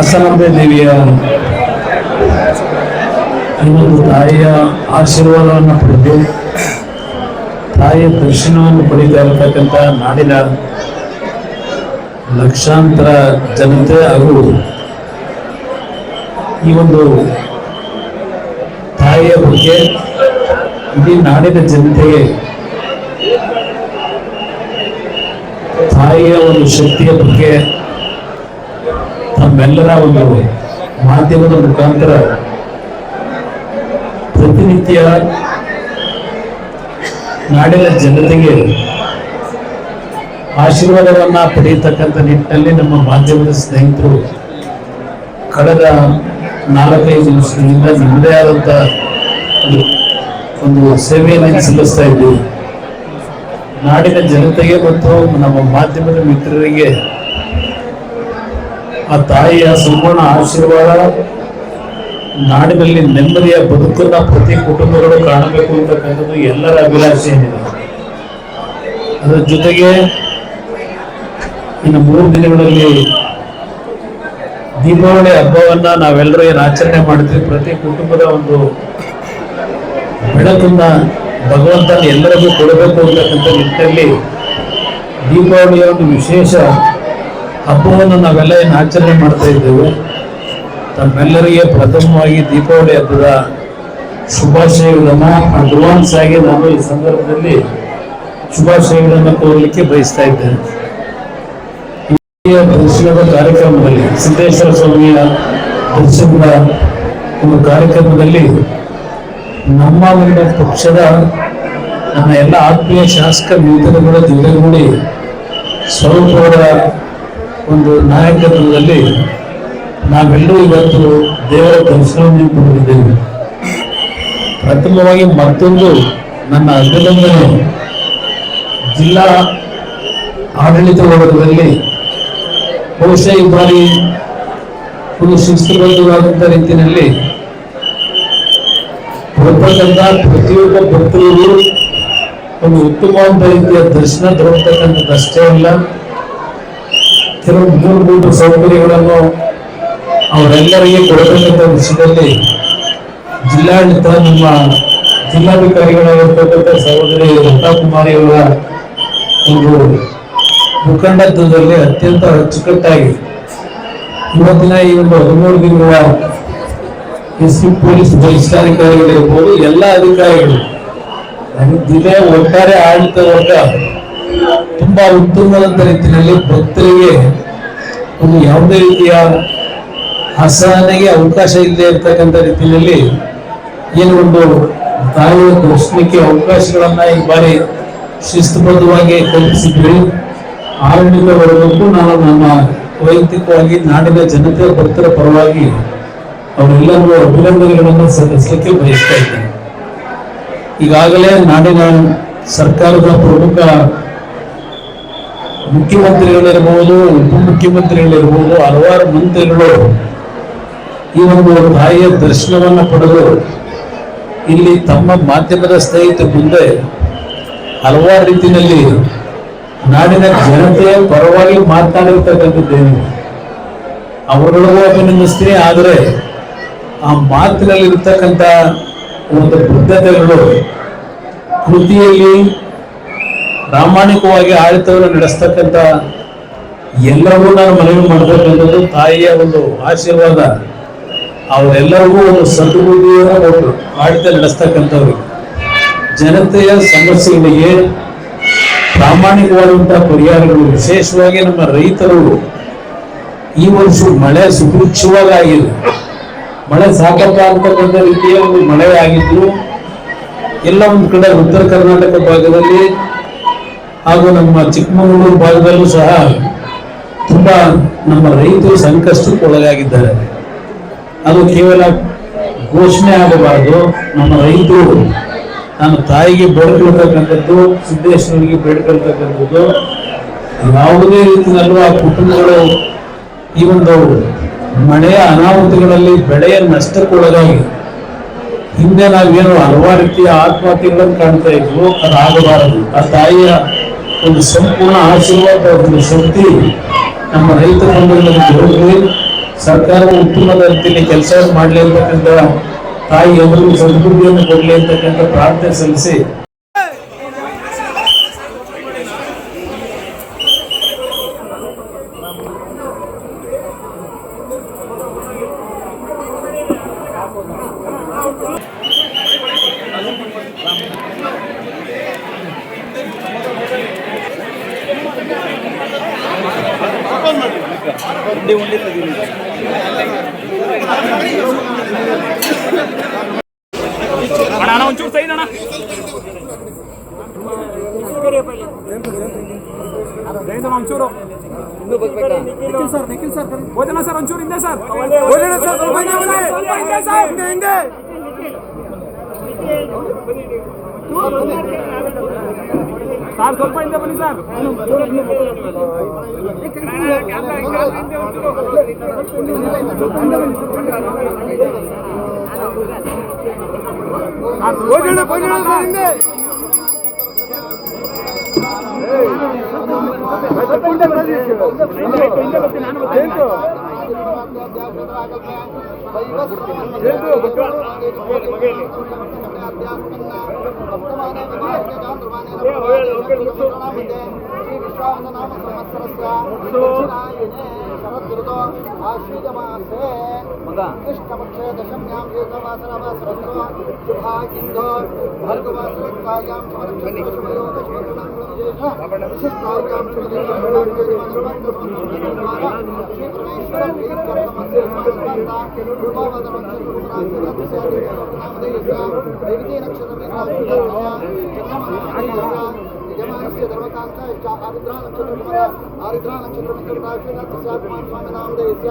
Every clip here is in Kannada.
ಹಾಸನಾಂಬೆ ದೇವಿಯ ಒಂದು ತಾಯಿಯ ಆಶೀರ್ವಾದವನ್ನು ಪಡೆದು, ತಾಯಿಯ ದರ್ಶನವನ್ನು ಪಡೀತಾ ಇರತಕ್ಕಂಥ ನಾಡಿನ ಲಕ್ಷಾಂತರ ಜನತೆ ಹಾಗೂ ಈ ಒಂದು ತಾಯಿಯ ಬಗ್ಗೆ ಇಡೀ ನಾಡಿನ ಜನತೆಗೆ ತಾಯಿಯ ಒಂದು ಶಕ್ತಿಯ ಬಗ್ಗೆ ತಮ್ಮೆಲ್ಲರ ಒಂದು ಮಾಧ್ಯಮದ ಮುಖಾಂತರ ಪ್ರತಿನಿತ್ಯ ನಾಡಿನ ಜನತೆಗೆ ಆಶೀರ್ವಾದವನ್ನ ಪಡೆಯತಕ್ಕಂಥ ನಿಟ್ಟಿನಲ್ಲಿ ನಮ್ಮ ಮಾಧ್ಯಮದ ಸ್ನೇಹಿತರು ಕಳೆದ ನಾಲ್ಕೈದು ವರ್ಷದಿಂದ ನಿಮ್ಮದೇ ಆದಂತ ಒಂದು ಸೇವೆಯನ್ನು ಸಲ್ಲಿಸ್ತಾ ಇದ್ದೀವಿ. ನಾಡಿನ ಜನತೆಗೆ ಮತ್ತು ನಮ್ಮ ಮಾಧ್ಯಮದ ಮಿತ್ರರಿಗೆ ಆ ತಾಯಿಯ ಸಂಪೂರ್ಣ ಆಶೀರ್ವಾದ ನಾಡಿನಲ್ಲಿ ನೆಮ್ಮದಿಯ ಬದುಕನ್ನ ಪ್ರತಿ ಕುಟುಂಬಗಳು ಕಾಣಬೇಕು ಅಂತಕ್ಕಂಥದ್ದು ಎಲ್ಲರ ಅಭಿಲಾಷೆ ಏನಿದೆ. ಅದರ ಜೊತೆಗೆ ಇನ್ನು ಮೂರು ದಿನಗಳಲ್ಲಿ ದೀಪಾವಳಿ ಹಬ್ಬವನ್ನ ನಾವೆಲ್ಲರೂ ಏನು ಆಚರಣೆ ಮಾಡಿದ್ವಿ. ಪ್ರತಿ ಕುಟುಂಬದ ಒಂದು ಬೆಳಕನ್ನ ಭಗವಂತನ ಎಲ್ಲರಿಗೂ ಕೊಡಬೇಕು ಅಂತಕ್ಕಂಥ ನಿಟ್ಟಿನಲ್ಲಿ ದೀಪಾವಳಿಯ ಒಂದು ವಿಶೇಷ ಹಬ್ಬವನ್ನು ನಾವೆಲ್ಲ ಏನು ಆಚರಣೆ ಮಾಡ್ತಾ ಇದ್ದೇವೆ? ತಮ್ಮೆಲ್ಲರಿಗೆ ಪ್ರಥಮವಾಗಿ ದೀಪಾವಳಿ ಹಬ್ಬದ ಶುಭಾಶಯಗಳನ್ನ ಅಡ್ವಾನ್ಸ್ ಆಗಿ ನಾನು ಈ ಸಂದರ್ಭದಲ್ಲಿ ಶುಭಾಶಯಗಳನ್ನು ಕೋರಲಿಕ್ಕೆ ಬಯಸ್ತಾ ಇದ್ದೇನೆ. ದರ್ಶನದ ಕಾರ್ಯಕ್ರಮದಲ್ಲಿ ಸಿದ್ದೇಶ್ವರ ಸ್ವಾಮಿಯ ದರ್ಶನದ ಒಂದು ಕಾರ್ಯಕ್ರಮದಲ್ಲಿ ನಮ್ಮ ಒಂದು ಪಕ್ಷದ ನನ್ನ ಎಲ್ಲ ಆತ್ಮೀಯ ಶಾಸಕ ಮಿತ್ರರುಗಳ ಜೊತೆಗೂಡಿ ಸ್ವರೂಪವರ ಒಂದು ನಾಯಕತ್ವದಲ್ಲಿ ನಾವೆಲ್ಲರೂ ಇವತ್ತು ದೇವರ ದರ್ಶನವನ್ನು ಪಡೆದಿದ್ದೇವೆ. ಪ್ರಥಮವಾಗಿ ಮತ್ತೊಂದು ನನ್ನ ಅಭಿನಂದನೆ. ಜಿಲ್ಲಾ ಆಡಳಿತ ವರ್ಗದಲ್ಲಿ ಬಹುಶಃ ಈ ಬಾರಿ ಒಂದು ಶಿಸ್ತುಬದ್ಧವಾದಂಥ ರೀತಿಯಲ್ಲಿ ಬರ್ತಕ್ಕಂಥ ಪ್ರತಿಯೊಬ್ಬ ಭಕ್ತರಿಗೂ ಒಂದು ಉತ್ತಮವಾದ ರೀತಿಯ ದರ್ಶನ ದೊರಕತಕ್ಕಂಥದ್ದು ಅಷ್ಟೇ ಅಲ್ಲ. ಕೆಲವು ಮೂಲಭೂತ ಸೌಕರ್ಯಗಳನ್ನು ಅವರೆಲ್ಲರಿಗೆ ಕೊಡಬೇಕಂತ ವಿಷಯದಲ್ಲಿ ಜಿಲ್ಲಾಡಳಿತ ನಮ್ಮ ಜಿಲ್ಲಾಧಿಕಾರಿಗಳಾಗಿರ್ತಕ್ಕಂಥ ಸಹೋದರಿ ಲತಾಕುಮಾರಿ ಅವರ ಒಂದು ಮುಖಂಡತ್ವದಲ್ಲಿ ಅತ್ಯಂತ ಅಚ್ಚುಕಟ್ಟಾಗಿ ಇವತ್ತಿನ ಈ ಒಂದು ಹದಿಮೂರು ದಿನಗಳ ಎಸ್ ಸಿ ಪೊಲೀಸ್ ವರಿಷ್ಠಾಧಿಕಾರಿಗಳಿರ್ಬೋದು, ಎಲ್ಲ ಅಧಿಕಾರಿಗಳು ಜಿಲ್ಲೆಯ ಒಟ್ಟಾರೆ ಆಡಳಿತ ವರ್ಗ ತುಂಬಾ ಉತ್ತಮವಾದ ರೀತಿಯಲ್ಲಿ ಭಕ್ತರಿಗೆ ಒಂದು ಯಾವುದೇ ರೀತಿಯ ಅಸಹನೆಗೆ ಅವಕಾಶ ಇಲ್ಲದೆ ಇರ್ತಕ್ಕಂಥ ರೀತಿಯಲ್ಲಿ ಏನು ಒಂದು ತಾಯಿಯ ದರ್ಶನಕ್ಕೆ ಅವಕಾಶಗಳನ್ನ ಈ ಬಾರಿ ಶಿಸ್ತುಬದ್ಧವಾಗಿ ಕಲ್ಪಿಸಿದ್ವಿ ವರ್ಗಕ್ಕೂ ನಾನು ನಮ್ಮ ವೈಯಕ್ತಿಕವಾಗಿ ನಾಡಿನ ಜನತೆ ಭಕ್ತರ ಪರವಾಗಿ ಅವರೆಲ್ಲರಿಗೂ ಅಭಿನಂದನೆಗಳನ್ನು ಸಲ್ಲಿಸಲಿಕ್ಕೆ ಬಯಸ್ತಾ ಇದ್ದೇನೆ ಈಗಾಗಲೇ ನಾಡಿನ ಸರ್ಕಾರದ ಪ್ರಮುಖ ಮುಖ್ಯಮಂತ್ರಿಗಳಿರ್ಬೋದು, ಉಪಮುಖ್ಯಮಂತ್ರಿಗಳಿರ್ಬೋದು, ಹಲವಾರು ಮಂತ್ರಿಗಳು ಈ ಒಂದು ತಾಯಿಯ ದರ್ಶನವನ್ನು ಪಡೆದು ಇಲ್ಲಿ ತಮ್ಮ ಮಾಧ್ಯಮದ ಸ್ನೇಹಿತರ ಮುಂದೆ ಹಲವಾರು ರೀತಿಯಲ್ಲಿ ನಾಡಿನ ಜನತೆಯ ಪರವಾಗಿ ಮಾತನಾಡಿರ್ತಕ್ಕಂಥದ್ದೇನು ಅವರೊಳಗೂ ಅಭಿನಂದಿಸ್ತೀನಿ ಆದರೆ ಆ ಮಾತಿನಲ್ಲಿರ್ತಕ್ಕಂಥ ಒಂದು ಬದ್ಧತೆಗಳು ಕೃತಿಯಲ್ಲಿ ಪ್ರಾಮಾಣಿಕವಾಗಿ ಆಡಳಿತವನ್ನು ನಡೆಸ್ತಕ್ಕಂಥ ಎಲ್ಲರಿಗೂ ನಾನು ಮನವಿ ಮಾಡಬೇಕೆಂಬುದು ತಾಯಿಯ ಒಂದು ಆಶೀರ್ವಾದ. ಅವರೆಲ್ಲರಿಗೂ ಒಂದು ಸದ್ಬುದ್ಧಿಯನ್ನು ಕೊಟ್ಟರು ಆಡಳಿತ ನಡೆಸ್ತಕ್ಕಂಥವ್ರಿಗೆ ಜನತೆಯ ಸಮಸ್ಯೆಗಳಿಗೆ ಪ್ರಾಮಾಣಿಕವಾದಂತಹ ಪರಿಹಾರಗಳು, ವಿಶೇಷವಾಗಿ ನಮ್ಮ ರೈತರು. ಈ ವರ್ಷ ಮಳೆ ಸುಭಿಕ್ಷವಾಗಿ ಆಗಿಲ್ಲ ಮಳೆ ಸಾಕಪ್ಪ ಅಂತಕ್ಕಂಥ ರೀತಿಯ ಒಂದು ಮಳೆ ಆಗಿದ್ರು ಎಲ್ಲ ಒಂದು ಕಡೆ ಉತ್ತರ ಕರ್ನಾಟಕ ಭಾಗದಲ್ಲಿ ಹಾಗೂ ನಮ್ಮ ಚಿಕ್ಕಮಗಳೂರು ಭಾಗದಲ್ಲೂ ಸಹ ತುಂಬಾ ನಮ್ಮ ರೈತರು ಸಂಕಷ್ಟಕ್ಕೆ ಒಳಗಾಗಿದ್ದಾರೆ ಅದು ಕೇವಲ ಘೋಷಣೆ ಆಗಬಾರದು. ನಮ್ಮ ರೈತರು ನನ್ನ ತಾಯಿಗೆ ಬೇಡ್ಕೊಳ್ತಕ್ಕಂಥದ್ದು ಸಿದ್ದೇಶ್ವರಿಗೆ ಬೇಡ್ಕೊಳ್ತಕ್ಕಂಥದ್ದು ಯಾವುದೇ ರೀತಿಯಲ್ಲೂ ಆ ಕುಟುಂಬಗಳು ಈ ಒಂದು ಮಳೆಯ ಅನಾಹುತಗಳಲ್ಲಿ ಬೆಳೆಯ ನಷ್ಟಕ್ಕೊಳಗಾಗಿ ಹಿಂದೆ ನಾವೇನು ಹಲವಾರು ರೀತಿಯ ಆತ್ಮಹತ್ಯೆಗಳನ್ನು ಕಾಣ್ತಾ ಇದ್ವು. ಅದಾಗಬಾರದು. ಆ ತಾಯಿಯ ಒಂದು ಸಂಪೂರ್ಣ ಆಶೀರ್ವಾದ ಒಂದು ಶಕ್ತಿ ನಮ್ಮ ರೈತ ಬಂಧುಗಳಲ್ಲಿ ಹೋಗಲಿ ಸರ್ಕಾರವು ಉತ್ತಮದ ರೀತಿಯಲ್ಲಿ ಕೆಲಸ ಮಾಡಲಿ ಅಂತಕ್ಕಂಥ ತಾಯಿ ಅವರಿಗೆ ಸದ್ಬುದ್ಧಿಯನ್ನು ಕೊಡಲಿ ಅಂತಕ್ಕಂಥ ಪ್ರಾರ್ಥನೆ ಸಲ್ಲಿಸಿ ಅಣ್ಣ ಅಣ್ಣ ಒಂಚೂರು ಸೈನ್ ಅಣ್ಣ. ಒಂಚೂರು ಸರ್ ನಿಖಿಲ್ ಸರ್ ಓದನ ಸರ್ ಒಂಚೂರು ಹಿಂದೆ. ಸರ್ ಓದೋಣ ಸರ್, ಸ್ವಲ್ಪ ಹಿಂದೆ ಬನ್ನಿ. ಸ್ವಲ್ಪ ಹಿಂದೆ ಸರ್ ಹಿಂದೆ, ಹಿಂದೆ. ಸರ್ ಸ್ವಲ್ಪ ಹಿಂದೆ ಬನ್ನಿ ಸರ್ ಓದೋಣ, ಓದೋಣ ಸರ್, ಹಿಂದೆ. ಸ್ವಲ್ಪ ಹಿಂದೆ ಬನ್ನಿ. యజమానస్య ధర్మకాంత ఆరుద్రా నక్షత్రం ఆరుద్రా నక్షత్రం స్వామి నామదేశ్య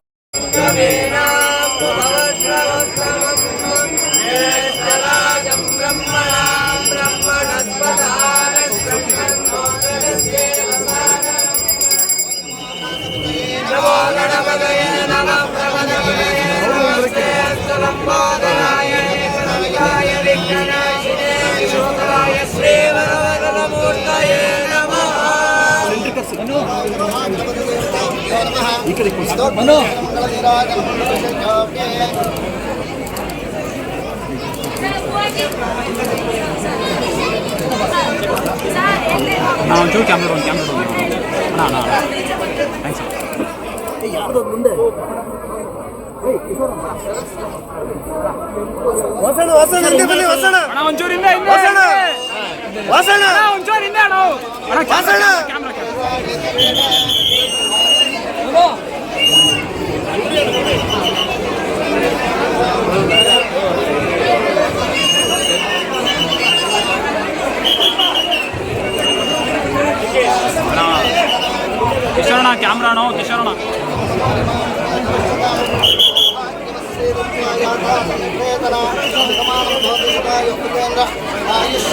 ಅಣ್ಣ ಒಂಚೂರು ಕ್ಯಾಮ್ರಾ ಒಂದು ಕ್ಯಾಮ್ರಾ ಅಣ್ಣ ಅಣ್ಣ ಅಣ್ಣ ಥ್ಯಾಂಕ್ಸ್ ವಾಸಣ ವಾಸಣ ಹಿಂದೆ ಬನ್ನಿ ವಾಸಣ ಅಣ್ಣ ಒಂಚೂರು ಹಿಂದೆ ಹಿಂದೆ ವಾಸಣ ವಾಸಣ ಅಣ್ಣ ಒಂಚೂರು ಹಿಂದೆ ಅಣ್ಣ ಅಣ್ಣ ವಾಸಣ. ఆయుష్